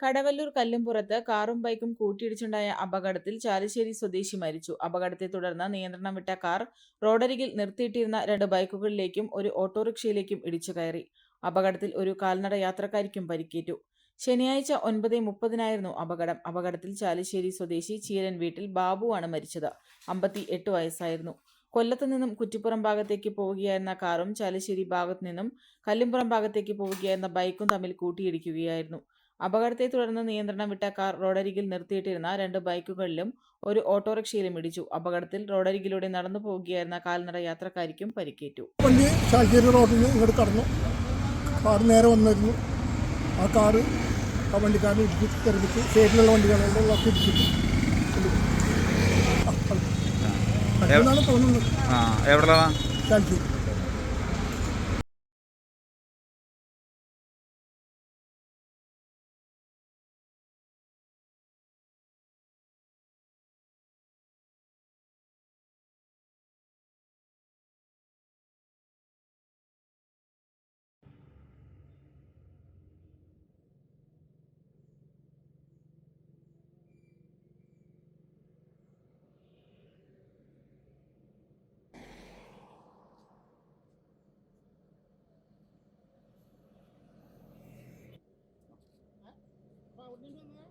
കടവല്ലൂർ കല്ലുംപുറത്ത് കാറും ബൈക്കും കൂട്ടിയിടിച്ചുണ്ടായ അപകടത്തിൽ ചാലിശ്ശേരി സ്വദേശി മരിച്ചു. അപകടത്തെ തുടർന്ന് നിയന്ത്രണം വിട്ട കാർ റോഡരികിൽ നിർത്തിയിട്ടിരുന്ന രണ്ട് ബൈക്കുകളിലേക്കും ഒരു ഓട്ടോറിക്ഷയിലേക്കും ഇടിച്ചു കയറി. അപകടത്തിൽ ഒരു കാൽനട യാത്രക്കാരിക്കും പരിക്കേറ്റു. ശനിയാഴ്ച ഒൻപത് മുപ്പതിനായിരുന്നു അപകടം. അപകടത്തിൽ ചാലിശ്ശേരി സ്വദേശി ചീരൻ വീട്ടിൽ ബാബുവാണ് മരിച്ചത്. അമ്പത്തി എട്ട് വയസ്സായിരുന്നു. കൊല്ലത്തു നിന്നും കുറ്റിപ്പുറം ഭാഗത്തേക്ക് പോവുകയായിരുന്ന കാറും ചാലിശ്ശേരി ഭാഗത്തു നിന്നും കല്ലുംപുറം ഭാഗത്തേക്ക് പോവുകയായിരുന്ന ബൈക്കും തമ്മിൽ കൂട്ടിയിടിക്കുകയായിരുന്നു. അപകടത്തെ തുടർന്ന് നിയന്ത്രണം വിട്ട കാർ റോഡരികിൽ നിർത്തിയിട്ടിരുന്ന രണ്ട് ബൈക്കുകളിലും ഒരു ഓട്ടോറിക്ഷയിലും ഇടിച്ചു. അപകടത്തിൽ റോഡരികിലൂടെ നടന്നു പോവുകയായിരുന്ന കാൽനട യാത്രക്കാരിക്കും പരിക്കേറ്റു. വണ്ടി ചാലിശ്ശേരി റോഡിൽ ഇങ്ങോട്ട് കടന്നു. കാർ നേരെ വന്നിരുന്നു. ആ കാറ് ആ വണ്ടിക്കാരൻ ഇടിച്ച് തെറിപ്പിച്ച് സൈഡിലുള്ള വണ്ടികളെല്ലാം ഒക്കെ ഇടിച്ചിട്ട്. കൊണ്ടുപോയി. ആ, millionnaire?